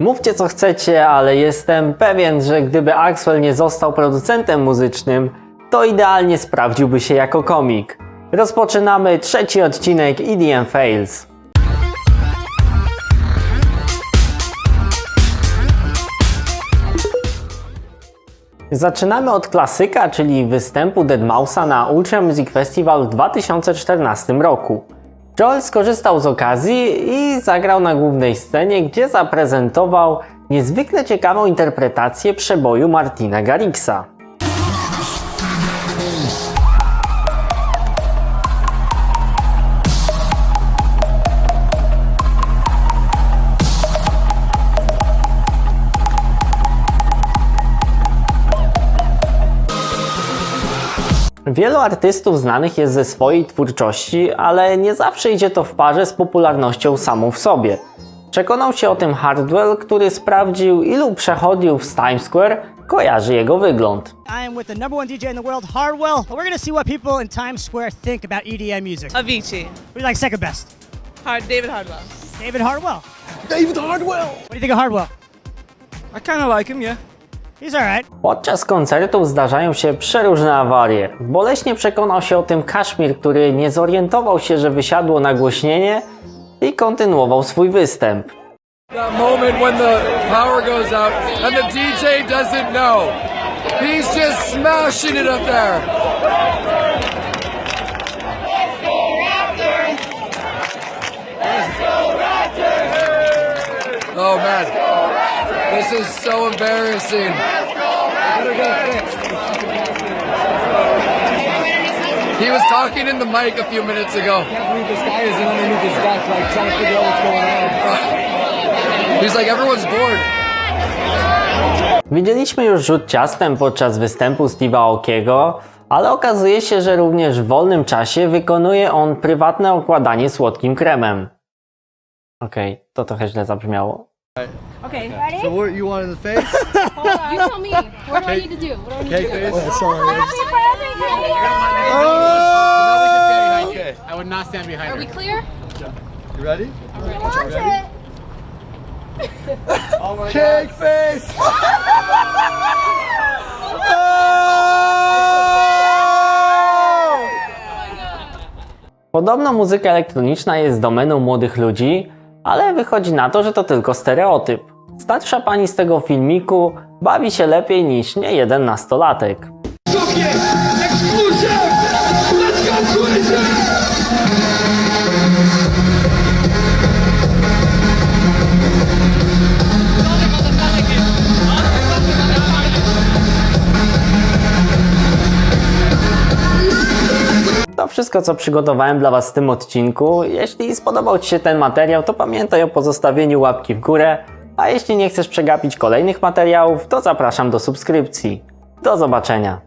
Mówcie co chcecie, ale jestem pewien, że gdyby Axwell nie został producentem muzycznym, to idealnie sprawdziłby się jako komik. Rozpoczynamy trzeci odcinek EDM Fails. Zaczynamy od klasyka, czyli występu Deadmausa na Ultra Music Festival w 2014 roku. Joel skorzystał z okazji i zagrał na głównej scenie, gdzie zaprezentował niezwykle ciekawą interpretację przeboju Martina Garrixa. Wielu artystów znanych jest ze swojej twórczości, ale nie zawsze idzie to w parze z popularnością samą w sobie. Przekonał się o tym Hardwell, który sprawdził, ilu przechodniów z Times Square kojarzy jego wygląd. I am with the number one DJ in the world, Hardwell. We're gonna see what people in Times Square think about EDM music. Who Avicii. you like second best? Hard, David Hardwell. David Hardwell. David Hardwell. What do you think of Hardwell? I kind of like him, yeah. He's alright. Podczas koncertów zdarzają się przeróżne awarie. Boleśnie przekonał się o tym Kaszmir, który nie zorientował się, że wysiadło nagłośnienie i kontynuował swój występ. That moment when the power goes out and the DJ doesn't know. He's just smashing it up there. Oh man, this is so embarrassing. He was talking in the mic a few minutes ago. This guy is underneath his deck, like trying to figure out what's going on. He's like, everyone's bored. Widzieliśmy już rzut ciastem podczas występu Steve'a Okiego, ale okazuje się, że również w wolnym czasie wykonuje on prywatne okładanie słodkim kremem. Okej, to trochę źle zabrzmiało. Okay, ready? So what you want in the face? you tell me. What do I need to do? What do I need Cake to do? face. sorry. Happy birthday! I would not stand behind Are her. we clear? You ready? Watch it. Cake face. Podobno muzyka elektroniczna jest domeną młodych ludzi, ale wychodzi na to, że to tylko stereotyp. Starsza pani z tego filmiku bawi się lepiej niż niejeden nastolatek. Wszystko, co przygotowałem dla Was w tym odcinku. Jeśli spodobał Ci się ten materiał, to pamiętaj o pozostawieniu łapki w górę, a jeśli nie chcesz przegapić kolejnych materiałów, to zapraszam do subskrypcji. Do zobaczenia.